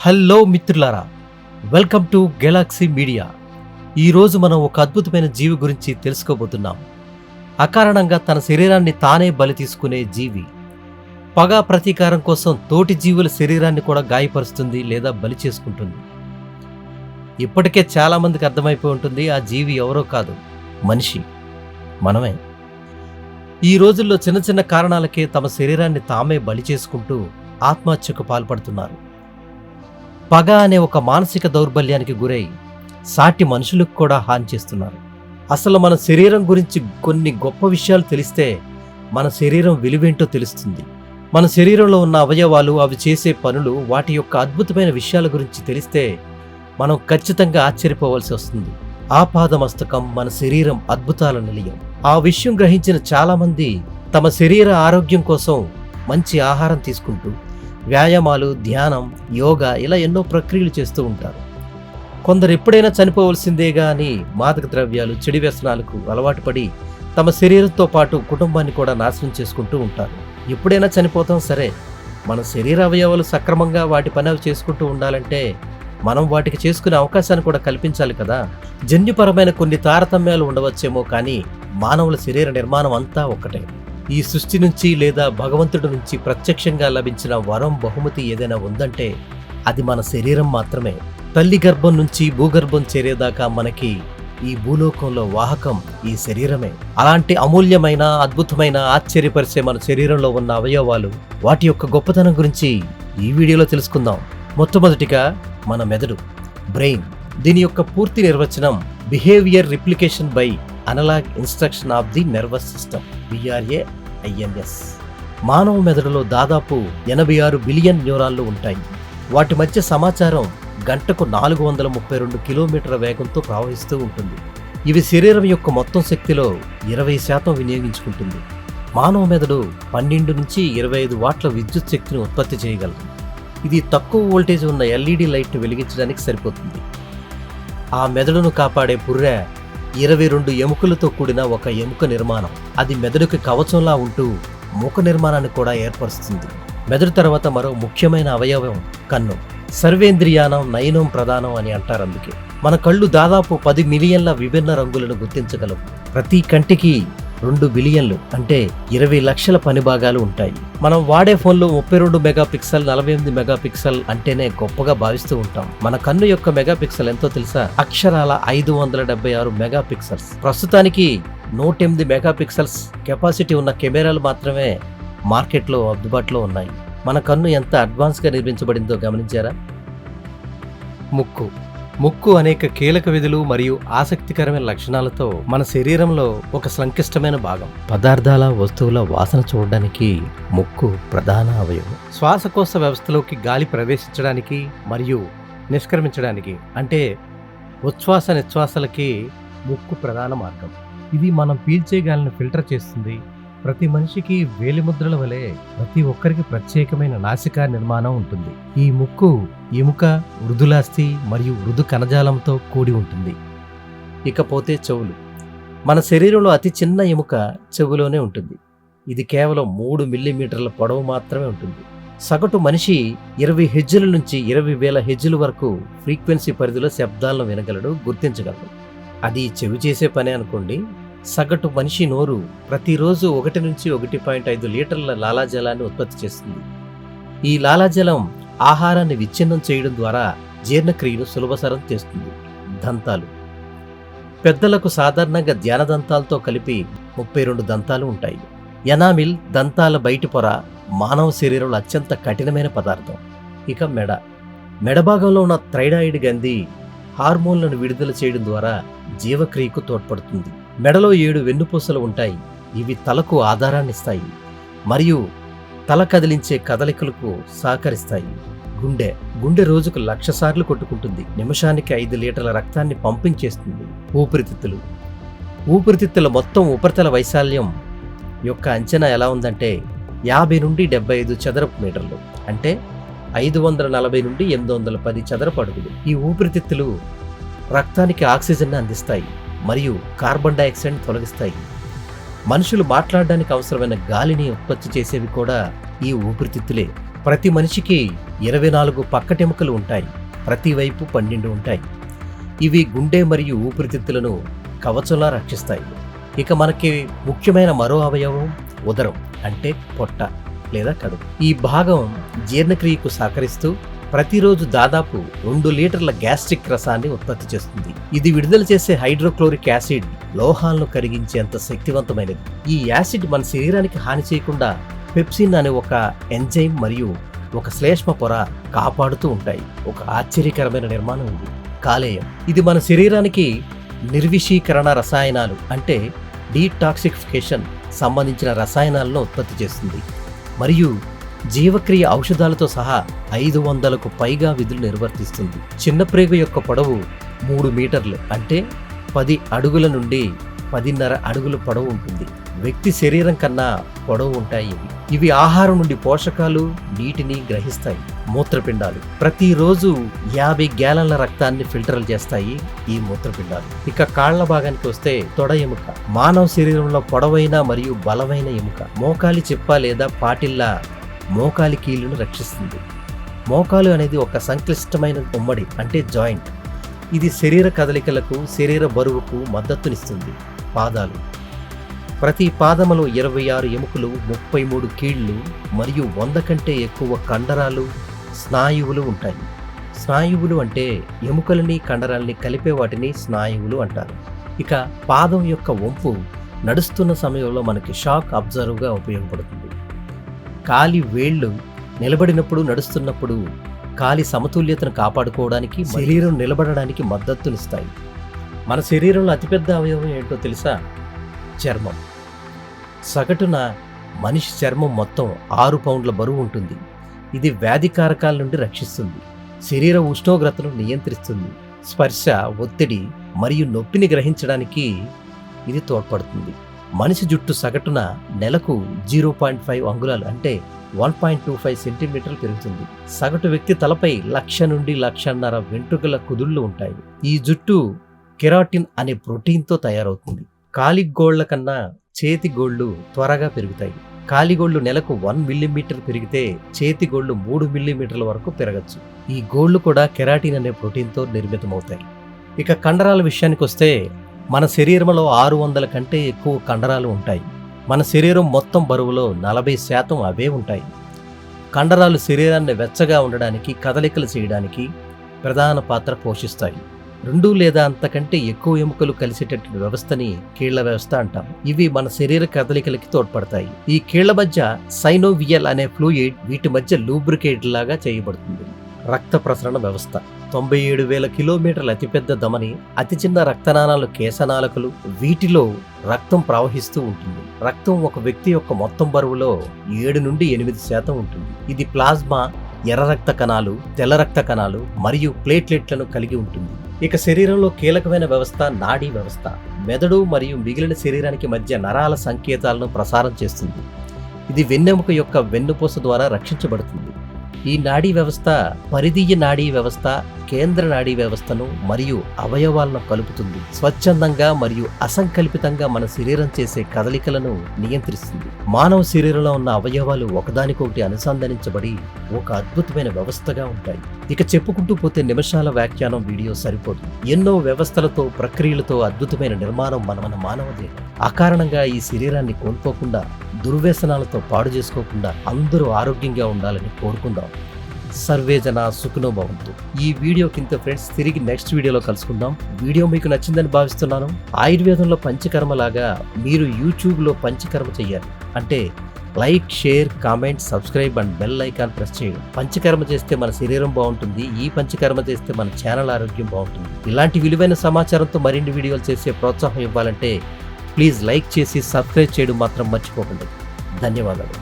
Hello మిత్రులారా welcome to Galaxy media. ఈరోజు మనం ఒక అద్భుతమైన జీవి గురించి తెలుసుకోబోతున్నాం. అకారణంగా తన శరీరాన్ని తానే బలి తీసుకునే జీవి. పగ ప్రతీకారం కోసం తోటి జీవుల శరీరాన్ని కూడా గాయపరుస్తుంది లేదా బలి చేసుకుంటుంది. ఇప్పటికే చాలామందికి అర్థమైపోయి ఉంటుంది ఆ జీవి ఎవరో కాదు మనిషి. మనమే. ఈ రోజుల్లో చిన్న చిన్న కారణాలకే తమ శరీరాన్ని తామే బలి చేసుకుంటూ ఆత్మహత్యకు పాల్పడుతున్నారు. పగ అనే ఒక మానసిక దౌర్బల్యానికి గురై సాటి మనుషులకు కూడా హాని చేస్తున్నారు. అసలు మన శరీరం గురించి కొన్ని గొప్ప విషయాలు తెలిస్తే మన శరీరం విలువేంటో తెలుస్తుంది. మన శరీరంలో ఉన్న అవయవాలు అవి చేసే పనులు వాటి యొక్క అద్భుతమైన విషయాల గురించి తెలిస్తే మనం ఖచ్చితంగా ఆశ్చర్యపోవాల్సి వస్తుంది. ఆపాదమస్తకం మన శరీరం అద్భుతాల నిలయం. ఆ విషయం గ్రహించిన చాలామంది తమ శరీర ఆరోగ్యం కోసం మంచి ఆహారం తీసుకుంటూ వ్యాయామాలు ధ్యానం యోగా ఇలా ఎన్నో ప్రక్రియలు చేస్తూ ఉంటారు. కొందరు ఎప్పుడైనా చనిపోవలసిందే కానీ మాదక ద్రవ్యాలు చెడు వ్యసనాలకు అలవాటు పడి తమ శరీరంతో పాటు కుటుంబాన్ని కూడా నాశనం చేసుకుంటూ ఉంటారు. ఎప్పుడైనా చనిపోతాం సరే మన శరీర అవయవాలు సక్రమంగా వాటి పని అవి చేసుకుంటూ ఉండాలంటే మనం వాటికి చేసుకునే అవకాశాన్ని కూడా కల్పించాలి కదా. జన్యుపరమైన కొన్ని తారతమ్యాలు ఉండవచ్చేమో కానీ మానవుల శరీర నిర్మాణం అంతా ఒక్కటే. ఈ సృష్టి నుంచి లేదా భగవంతుడి నుంచి ప్రత్యక్షంగా లభించిన వరం బహుమతి ఏదైనా ఉందంటే అది మన శరీరం మాత్రమే. తల్లి గర్భం నుంచి భూగర్భం చేరేదాకా మనకి ఈ భూలోకంలో వాహకం ఈ శరీరమే. అలాంటి అమూల్యమైన అద్భుతమైన ఆశ్చర్యపరిచే మన శరీరంలో ఉన్న అవయవాలు వాటి యొక్క గొప్పతనం గురించి ఈ వీడియోలో తెలుసుకుందాం. మొట్టమొదటిగా మన మెదడు బ్రెయిన్. దీని యొక్క పూర్తి నిర్వచనం behaviour replication by analog instruction of the nervous system BRA INS మానవ మెదడులో దాదాపు ఎనభై ఆరు బిలియన్ న్యూరాన్లు ఉంటాయి. వాటి మధ్య సమాచారం గంటకు నాలుగు వందల ముప్పై రెండు కిలోమీటర్ల వేగంతో ప్రవహిస్తూ ఉంటుంది. ఇవి శరీరం యొక్క మొత్తం శక్తిలో ఇరవై శాతం వినియోగించుకుంటుంది. మానవ మెదడు పన్నెండు నుంచి ఇరవై ఐదు వాట్ల విద్యుత్ శక్తిని ఉత్పత్తి చేయగలదు. ఇది తక్కువ వోల్టేజ్ ఉన్న ఎల్ఈడి లైట్ను వెలిగించడానికి సరిపోతుంది. ఆ మెదడును కాపాడే పుర్రె ఇరవై రెండు ఎముకలతో కూడిన ఒక ఎముక నిర్మాణం. అది మెదడుకి కవచంలా ఉంటూ ముఖ నిర్మాణాన్ని కూడా ఏర్పరుస్తుంది. మెదడు తర్వాత మరో ముఖ్యమైన అవయవం కన్ను. సర్వేంద్రియానం నయనం ప్రధానం అని అంటారు అందుకే. మన కళ్ళు దాదాపు పది మిలియన్ల విభిన్న రంగులను గుర్తించగలవు. ప్రతి కంటికి రెండు బిలియన్లు అంటే ఇరవై లక్షల పని భాగాలు ఉంటాయి. మనం వాడే ఫోన్లో ముప్పై రెండు మెగా పిక్సెల్ నలభై ఎనిమిది మెగా పిక్సెల్ అంటేనే గొప్పగా భావిస్తూ ఉంటాం. మన కన్ను యొక్క మెగా పిక్సెల్ ఎంతో తెలుసా? అక్షరాల ఐదు వందల డెబ్బై ఆరు మెగా పిక్సెల్స్ ప్రస్తుతానికి నూట ఎనిమిది మెగా పిక్సెల్స్ కెపాసిటీ ఉన్న కెమెరాలు మాత్రమే మార్కెట్లో అందుబాటులో ఉన్నాయి. మన కన్ను ఎంత అడ్వాన్స్గా నిర్మించబడిందో గమనించారా? ముక్కు. ముక్కు అనేక కీలక విధులు మరియు ఆసక్తికరమైన లక్షణాలతో మన శరీరంలో ఒక సంక్లిష్టమైన భాగం. పదార్థాల వస్తువుల వాసన చూడడానికి ముక్కు ప్రధాన అవయవం. శ్వాసకోశ వ్యవస్థలోకి గాలి ప్రవేశించడానికి మరియు నిష్క్రమించడానికి అంటే ఉచ్ఛ్వాస నిశ్వాసలకి ముక్కు ప్రధాన మార్గం. ఇది మనం పీల్చే గాలిని ఫిల్టర్ చేస్తుంది ప్రతి మనిషికి వేలిముద్రల వలె ప్రతి ఒక్కరికి ప్రత్యేకమైన నాసికా నిర్మాణం ఉంటుంది. ఈ ముక్కు ఎముక మృదులాస్థి మరియు మృదు కణజాలంతో కూడి ఉంటుంది. ఇకపోతే చెవులు. మన శరీరంలో అతి చిన్న ఎముక చెవులోనే ఉంటుంది. ఇది కేవలం మూడు మిల్లీమీటర్ల పొడవు మాత్రమే ఉంటుంది. సగటు మనిషి ఇరవై హెజ్జుల నుంచి ఇరవై వేల హెజ్జుల వరకు ఫ్రీక్వెన్సీ పరిధిలో శబ్దాలను వినగలడు గుర్తించగలడు. అది చెవి చేసే పనే అనుకోండి సగటు మనిషి నోరు ప్రతిరోజు ఒకటి నుంచి ఒకటి పాయింట్ ఐదు లీటర్ల లాలాజలాన్ని ఉత్పత్తి చేస్తుంది. ఈ లాలాజలం ఆహారాన్ని విచ్ఛిన్నం చేయడం ద్వారా జీర్ణక్రియను సులభతరం చేస్తుంది. దంతాలు. పెద్దలకు సాధారణంగా ధ్యాన దంతాలతో కలిపి ముప్పై రెండు దంతాలు ఉంటాయి. ఎనామిల్ దంతాల బయటి పొర మానవ శరీరంలో అత్యంత కఠినమైన పదార్థం. ఇక మెడ. మెడ భాగంలో ఉన్న థైరాయిడ్ గంది హార్మోన్లను విడుదల చేయడం ద్వారా జీవక్రియకు తోడ్పడుతుంది. మెడలో ఏడు వెన్నుపూసలు ఉంటాయి. ఇవి తలకు ఆధారాన్ని ఇస్తాయి మరియు తల కదిలించే కదలికలకు సహకరిస్తాయి. గుండె. గుండె రోజుకు లక్ష సార్లు కొట్టుకుంటుంది. నిమిషానికి ఐదు లీటర్ల రక్తాన్ని పంపింగ్ చేస్తుంది. ఊపిరితిత్తులు. ఊపిరితిత్తుల మొత్తం ఉపరితల వైశాల్యం యొక్క అంచనా ఎలా ఉందంటే యాభై నుండి డెబ్బై ఐదు చదరపు మీటర్లు. అంటే ఐదు వందల నలభై నుండి ఎనిమిది వందల పది చదరపు అడుగులు. ఈ ఊపిరితిత్తులు రక్తానికి ఆక్సిజన్ని అందిస్తాయి. మరియు కార్బన్ డైఆక్సైడ్ తొలగిస్తాయి. మనుషులు మాట్లాడడానికి అవసరమైన గాలిని ఉత్పత్తి చేసేవి కూడా ఈ ఊపిరితిత్తులే. ప్రతి మనిషికి ఇరవై నాలుగు పక్కటెముకలు ఉంటాయి. ప్రతి వైపు పన్నెండు ఉంటాయి. ఇవి గుండె మరియు ఊపిరితిత్తులను కవచంలా రక్షిస్తాయి. ఇక మనకి ముఖ్యమైన మరో అవయవం ఉదరం అంటే పొట్ట లేదా కడుపు. ఈ భాగం జీర్ణక్రియకు సహకరిస్తూ ప్రతిరోజు దాదాపు రెండు లీటర్ల గ్యాస్ట్రిక్ రసాన్ని ఉత్పత్తి చేస్తుంది. ఇది విడుదల చేసే హైడ్రోక్లోరిక్ యాసిడ్ లోహాలను కరిగించేంత శక్తివంతమైనది. ఈ యాసిడ్ మన శరీరానికి హాని చేయకుండా పెప్సిన్ అనే ఒక ఎంజైమ్ మరియు ఒక శ్లేష్మ పొర కాపాడుతూ ఉంటాయి. ఒక ఆశ్చర్యకరమైన నిర్మాణం ఉంది కాలేయం. ఇది మన శరీరానికి నిర్విషీకరణ రసాయనాలు అంటే డీటాక్సిఫికేషన్ సంబంధించిన రసాయనాలను ఉత్పత్తి చేస్తుంది. మరియు జీవక్రియ ఔషధాలతో సహా ఐదు వందలకు పైగా విధులు నిర్వర్తిస్తుంది. చిన్న ప్రేగు యొక్క పొడవు మూడు మీటర్లు అంటే పది అడుగుల నుండి పదిన్నర అడుగుల పొడవు ఉంటుంది. వ్యక్తి శరీరం కన్నా పొడవు ఉంటాయి ఇవి. ఇవి ఆహారం నుండి పోషకాలు నీటిని గ్రహిస్తాయి. మూత్రపిండాలు. ప్రతిరోజు యాభై గ్యాలన్ల రక్తాన్ని ఫిల్టర్లు చేస్తాయి ఈ మూత్రపిండాలు. ఇక కాళ్ళ భాగానికి వస్తే తొడ ఎముక. మానవ శరీరంలో పొడవైన మరియు బలమైన ఎముక. మోకాలి చిప్ప లేదా పాటిల్లా మోకాలి కీళ్ళను రక్షిస్తుంది. మోకాలు అనేది ఒక సంక్లిష్టమైన ఉమ్మడి అంటే జాయింట్. ఇది శరీర కదలికలకు శరీర బరువుకు మద్దతునిస్తుంది. పాదాలు. ప్రతి పాదములో ఇరవై ఆరు ఎముకలు ముప్పై మూడు కీళ్ళు మరియు వంద కంటే ఎక్కువ కండరాలు స్నాయువులు ఉంటాయి. స్నాయువులు అంటే ఎముకలని కండరాల్ని కలిపే వాటిని స్నాయువులు అంటారు. ఇక పాదం యొక్క వంపు నడుస్తున్న సమయంలో మనకి షాక్ అబ్జర్వ్గా ఉపయోగపడుతుంది. కాలి వేళ్ళు నిలబడినప్పుడు నడుస్తున్నప్పుడు కాలి సమతుల్యతను కాపాడుకోవడానికి శరీరం నిలబడడానికి మద్దతునిస్తాయి. మన శరీరంలో అతిపెద్ద అవయవం ఏంటో తెలుసా? చర్మం. సగటున మనిషి చర్మం మొత్తం ఆరు పౌండ్ల బరువు ఉంటుంది. ఇది వ్యాధి కారకాల నుండి రక్షిస్తుంది. శరీర ఉష్ణోగ్రతను నియంత్రిస్తుంది. స్పర్శ ఒత్తిడి మరియు నొప్పిని గ్రహించడానికి ఇది తోడ్పడుతుంది. మనిషి జుట్టు సగటున నెలకు జీరో పాయింట్ ఫైవ్ అంగుళాలు అంటే వన్ పాయింట్ టూ ఫైవ్ సెంటీమీటర్లు పెరుగుతుంది. సగటు వ్యక్తి తలపై లక్ష నుండి లక్షన్నర వెంట్రుకల కుదుళ్ళు ఉంటాయి. ఈ జుట్టు కెరాటిన్ అనే ప్రోటీన్తో తయారవుతుంది. కాలిగోళ్ళ కన్నా చేతి గోళ్ళు త్వరగా పెరుగుతాయి. కాలిగోళ్ళు నెలకు వన్ మిల్లీమీటర్ పెరిగితే చేతి గోళ్ళు మూడు మిల్లీమీటర్ల వరకు పెరగచ్చు. ఈ గోళ్ళు కూడా కెరాటిన్ అనే ప్రోటీన్తో నిర్మితమవుతాయి. ఇక కండరాల విషయానికి వస్తే మన శరీరంలో ఆరు వందల కంటే ఎక్కువ కండరాలు ఉంటాయి. మన శరీరం మొత్తం బరువులో నలభై శాతం అవే ఉంటాయి. కండరాలు శరీరాన్ని వెచ్చగా ఉండడానికి కదలికలు చేయడానికి ప్రధాన పాత్ర పోషిస్తాయి. రెండు లేదా అంతకంటే ఎక్కువ ఎముకలు కలిసేటటువంటి వ్యవస్థని కీళ్ళ వ్యవస్థ అంటాం. ఇవి మన శరీర కదలికలకి తోడ్పడతాయి. ఈ కీళ్ళ మధ్య సైనోవియల్ అనే ఫ్లూయిడ్ వీటి మధ్య లూబ్రికేట్ లాగా చేయబడుతుంది. రక్త ప్రసరణ వ్యవస్థ. తొంభై ఏడు వేల కిలోమీటర్ల అతిపెద్ద ధమని అతి చిన్న రక్తనాళాలు కేశనాళకులు వీటిలో రక్తం ప్రవహిస్తూ ఉంటుంది. రక్తం ఒక వ్యక్తి యొక్క మొత్తం బరువులో ఏడు నుండి ఎనిమిది శాతం ఉంటుంది. ఇది ప్లాస్మా ఎర్ర రక్త కణాలు తెల్ల రక్త కణాలు మరియు ప్లేట్లెట్లను కలిగి ఉంటుంది. ఇక శరీరంలో కీలకమైన వ్యవస్థ నాడీ వ్యవస్థ. మెదడు మరియు మిగిలిన శరీరానికి మధ్య నరాల సంకేతాలను ప్రసారం చేస్తుంది. ఇది వెన్నెముక యొక్క వెన్నుపూస ద్వారా రక్షించబడుతుంది. ఈ నాడీ వ్యవస్థ పరిధీయ నాడీ వ్యవస్థ కేంద్ర నాడీ వ్యవస్థను మరియు అవయవాలను కలుపుతుంది. స్వచ్ఛందంగా మరియు అసంకల్పితంగా మన శరీరం చేసే కదలికలను నియంత్రిస్తుంది. మానవ శరీరంలో ఉన్న అవయవాలు ఒకదానికొకటి అనుసంధానించబడి ఒక అద్భుతమైన వ్యవస్థగా ఉంటాయి. ఇక చెప్పుకుంటూ పోతే నిమిషాల వ్యాఖ్యానం వీడియో సరిపోదు. ఎన్నో వ్యవస్థలతో ప్రక్రియలతో అద్భుతమైన నిర్మాణం మన మన మానవదే అకారణంగా ఈ శరీరాన్ని కోల్పోకుండా దుర్వ్యసనాలతో పాడు చేసుకోకుండా అందరూ ఆరోగ్యంగా ఉండాలని కోరుకుందాం. సర్వే జన సుఖనో భవంతు ఈ వీడియో కింద ఫ్రెండ్స్ తిరిగి నెక్స్ట్ వీడియోలో కలుసుకుందాం. వీడియో మీకు నచ్చిందని భావిస్తున్నాను. ఆయుర్వేదంలో పంచకర్మ లాగా మీరు యూట్యూబ్లో పంచకర్మ చెయ్యాలి అంటే like share comment subscribe and bell icon press చేయడం. పంచకర్మ చేస్తే మన శరీరం బాగుంటుంది. ఈ పంచకర్మ చేస్తే మన ఛానల్ ఆరోగ్యం బాగుంటుంది. ఇలాంటి విలువైన సమాచారంతో మరిన్ని వీడియోలు చేసే ప్రోత్సాహం ఇవ్వాలంటే ప్లీజ్ లైక్ చేసి సబ్స్క్రైబ్ చేయడం మాత్రం మర్చిపోకండి. ధన్యవాదాలు.